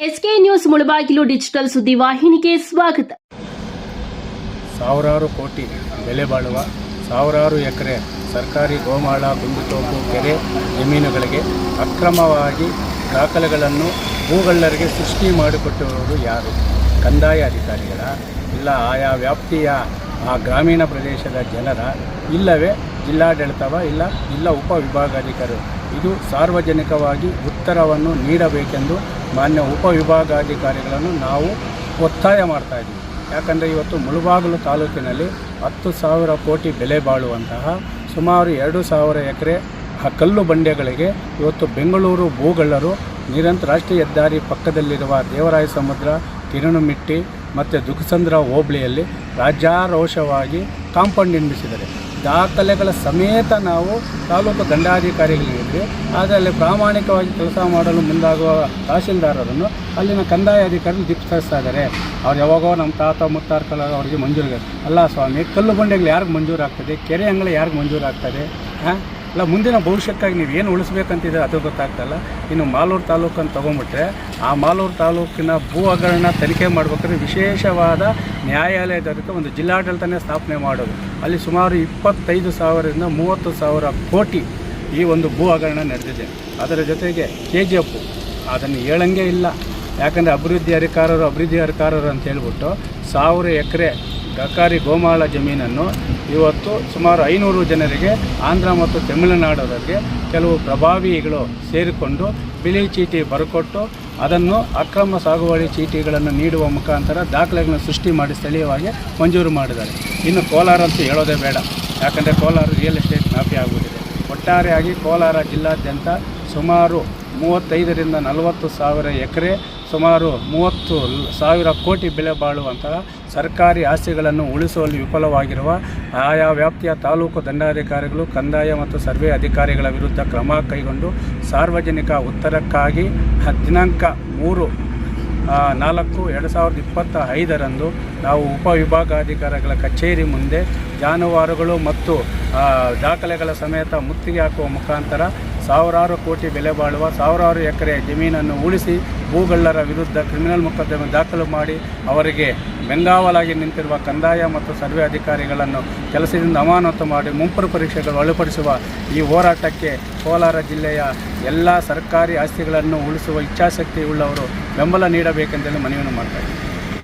SK news Mulbagal digital ಸುದ್ದಿ ವಾಹಿನಿಗೆ ಸ್ವಾಗತ. ಸಾವಿರಾರು ಕೋಟಿ ಬೆಲೆ ಬಾಳುವ ಸಾವಿರಾರು ಎಕರೆ ಸರ್ಕಾರಿ ಗೋಮಾಳ ಗುಂಡುತೋಪು ಕೆರೆ ಜಮೀನುಗಳಿಗೆ ಅಕ್ರಮವಾಗಿ ದಾಖಲೆಗಳನ್ನು ಭೂಗಳ್ಳರಿಗೆ ಸೃಷ್ಟಿ ಮಾಡಿಕೊಟ್ಟಿರುವುದು ಯಾರು? ಕಂದಾಯ ಅಧಿಕಾರಿಗಳ? ಇಲ್ಲ ಆಯಾ ವ್ಯಾಪ್ತಿಯ ಆ ಗ್ರಾಮೀಣ ಪ್ರದೇಶದ ಜನರ? ಇಲ್ಲವೇ ಜಿಲ್ಲಾಡಳಿತವ? ಇಲ್ಲ ಇಲ್ಲ ಉಪವಿಭಾಗಾಧಿಕಾರಿ ಇದು ಸಾರ್ವಜನಿಕವಾಗಿ ಉತ್ತರವನ್ನು ನೀಡಬೇಕೆಂದು ಮಾನ್ಯ ಉಪವಿಭಾಗಾಧಿಕಾರಿಗಳನ್ನು ನಾವು ಒತ್ತಾಯ ಮಾಡ್ತಾ ಇದ್ದೀವಿ. ಯಾಕಂದರೆ ಇವತ್ತು ಮುಳುಬಾಗಿಲು ತಾಲೂಕಿನಲ್ಲಿ ಹತ್ತು ಸಾವಿರ ಕೋಟಿ ಬೆಲೆ ಬಾಳುವಂತಹ ಸುಮಾರು ಎರಡು ಸಾವಿರ ಎಕರೆ ಕಲ್ಲು ಬಂಡೆಗಳಿಗೆ ಇವತ್ತು ಬೆಂಗಳೂರು ಭೂಗಳ್ಳರು ನಿರಂತರ ರಾಷ್ಟ್ರೀಯ ಹೆದ್ದಾರಿ ಪಕ್ಕದಲ್ಲಿರುವ ದೇವರಾಯ ಸಮುದ್ರ ಕಿರಣುಮಿಟ್ಟಿ ಮತ್ತು ದುಃಖಸಂದ್ರ ಹೋಬಳಿಯಲ್ಲಿ ರಾಜ್ಯಾರೋಷವಾಗಿ ಕಾಂಪೌಂಡ್ ನಿರ್ಮಿಸಿದ್ದಾರೆ. ದಾಖಲೆಗಳ ಸಮೇತ ನಾವು ತಾಲೂಕು ದಂಡಾಧಿಕಾರಿಗಳಿಗೆ ಅದರಲ್ಲಿ ಪ್ರಾಮಾಣಿಕವಾಗಿ ಕೆಲಸ ಮಾಡಲು ಮುಂದಾಗುವ ತಹಸೀಲ್ದಾರರನ್ನು ಅಲ್ಲಿನ ಕಂದಾಯ ಅಧಿಕಾರಿಗಳು ದಿಕ್ಕಿಸ್ತಾ ಇದ್ದಾರೆ ಅವ್ರು ಯಾವಾಗೋ ನಮ್ಮ ತಾತ ಮುತ್ತಾರ್ಕಲ ಅವರಿಗೆ ಮಂಜೂರಿಗೆ ಅಲ್ಲ ಸ್ವಾಮಿ, ಕಲ್ಲು ಬಂಡೆಗಳು ಯಾರಿಗೆ ಮಂಜೂರಾಗ್ತದೆ? ಕೆರೆ ಅಂಗಳ ಯಾರಿಗೆ ಮಂಜೂರಾಗ್ತದೆ? ಹಾಂ? ಅಲ್ಲ, ಮುಂದಿನ ಭವಿಷ್ಯಕ್ಕಾಗಿ ನೀವು ಏನು ಉಳಿಸ್ಬೇಕಂತಿದೆ ಅದು ಗೊತ್ತಾಗ್ತಲ್ಲ. ಇನ್ನು ಮಾಲೂರು ತಾಲೂಕನ್ನು ತೊಗೊಂಬಿಟ್ರೆ ಆ ಮಾಲೂರು ತಾಲೂಕಿನ ಭೂ ಹಗರಣ ತನಿಖೆ ಮಾಡಬೇಕಾದ್ರೆ ವಿಶೇಷವಾದ ನ್ಯಾಯಾಲಯದಕ್ಕೆ ಒಂದು ಜಿಲ್ಲಾಡಳಿತನೇ ಸ್ಥಾಪನೆ ಮಾಡೋದು. ಅಲ್ಲಿ ಸುಮಾರು ಇಪ್ಪತ್ತೈದು ಸಾವಿರದಿಂದ ಮೂವತ್ತು ಸಾವಿರ ಕೋಟಿ ಈ ಒಂದು ಭೂ ಹಗರಣ ನಡೆದಿದೆ. ಅದರ ಜೊತೆಗೆ ಕೆ ಜಿ ಎಫ್ ಅದನ್ನು ಹೇಳಂಗೆ ಇಲ್ಲ. ಯಾಕಂದರೆ ಅಭಿವೃದ್ಧಿ ಅಧಿಕಾರರು ಅಭಿವೃದ್ಧಿ ಅಧಿಕಾರರು ಅಂತ ಹೇಳ್ಬಿಟ್ಟು ಸಾವಿರ ಎಕರೆ ಸರ್ಕಾರಿ ಗೋಮಾಳ ಜಮೀನನ್ನು ಇವತ್ತು ಸುಮಾರು ಐನೂರು ಜನರಿಗೆ ಆಂಧ್ರ ಮತ್ತು ತಮಿಳುನಾಡವರಿಗೆ ಕೆಲವು ಪ್ರಭಾವಿಗಳು ಸೇರಿಕೊಂಡು ಬಿಳಿ ಚೀಟಿ ಬರಕೊಟ್ಟು ಅದನ್ನು ಅಕ್ರಮ ಸಾಗುವಳಿ ಚೀಟಿಗಳನ್ನು ನೀಡುವ ಮುಖಾಂತರ ದಾಖಲೆಗಳನ್ನು ಸೃಷ್ಟಿ ಮಾಡಿ ಸ್ಥಳೀಯವಾಗಿ ಮಂಜೂರು ಮಾಡಿದ್ದಾರೆ. ಇನ್ನು ಕೋಲಾರ ಅಂತೂ ಹೇಳೋದೇ ಬೇಡ. ಯಾಕಂದರೆ ಕೋಲಾರ ರಿಯಲ್ ಎಸ್ಟೇಟ್ ಮಾಫಿ ಆಗುತ್ತಿದೆ ಒಟ್ಟಾರೆಯಾಗಿ ಕೋಲಾರ ಜಿಲ್ಲಾದ್ಯಂತ ಸುಮಾರು ಮೂವತ್ತೈದರಿಂದ ನಲವತ್ತು ಸಾವಿರ ಎಕರೆ ಸುಮಾರು ಮೂವತ್ತು ಸಾವಿರ ಕೋಟಿ ಬೆಲೆ ಬಾಳುವಂತಹ ಸರ್ಕಾರಿ ಆಸ್ತಿಗಳನ್ನು ಉಳಿಸುವಲ್ಲಿ ವಿಫಲವಾಗಿರುವ ಆಯಾ ವ್ಯಾಪ್ತಿಯ ತಾಲೂಕು ದಂಡಾಧಿಕಾರಿಗಳು, ಕಂದಾಯ ಮತ್ತು ಸರ್ವೆ ಅಧಿಕಾರಿಗಳ ವಿರುದ್ಧ ಕ್ರಮ ಕೈಗೊಂಡು ಸಾರ್ವಜನಿಕ ಉತ್ತರಕ್ಕಾಗಿ ದಿನಾಂಕ ಮೂರು ನಾಲ್ಕು, ಎರಡು ಸಾವಿರದ ಇಪ್ಪತ್ತ ಐದರಂದು ನಾವು ಉಪವಿಭಾಗಾಧಿಕಾರಿಗಳ ಕಚೇರಿ ಮುಂದೆ ಜಾನುವಾರುಗಳು ಮತ್ತು ದಾಖಲೆಗಳ ಸಮೇತ ಮುತ್ತಿಗೆ ಹಾಕುವ ಮುಖಾಂತರ ಸಾವಿರಾರು ಕೋಟಿ ಬೆಲೆ ಬಾಳುವ ಸಾವಿರಾರು ಎಕರೆ ಜಮೀನನ್ನು ಉಳಿಸಿ ಭೂಗಳ್ಳರ ವಿರುದ್ಧ ಕ್ರಿಮಿನಲ್ ಮೊಕದ್ದಮೆ ದಾಖಲು ಮಾಡಿ ಅವರಿಗೆ ಬೆಂಗಾವಲಾಗಿ ನಿಂತಿರುವ ಕಂದಾಯ ಮತ್ತು ಸರ್ವೆ ಅಧಿಕಾರಿಗಳನ್ನು ಕೆಲಸದಿಂದ ಅಮಾನತು ಮಾಡಿ ಮುಂಪರು ಪರೀಕ್ಷೆಗಳು ಒಳಪಡಿಸುವ ಈ ಹೋರಾಟಕ್ಕೆ ಕೋಲಾರ ಜಿಲ್ಲೆಯ ಎಲ್ಲ ಸರ್ಕಾರಿ ಆಸ್ತಿಗಳನ್ನು ಉಳಿಸುವ ಇಚ್ಛಾಶಕ್ತಿ ಉಳ್ಳವರು ಬೆಂಬಲ ನೀಡಬೇಕೆಂದೇಳಿ ಮನವಿಯನ್ನು ಮಾಡ್ತಾರೆ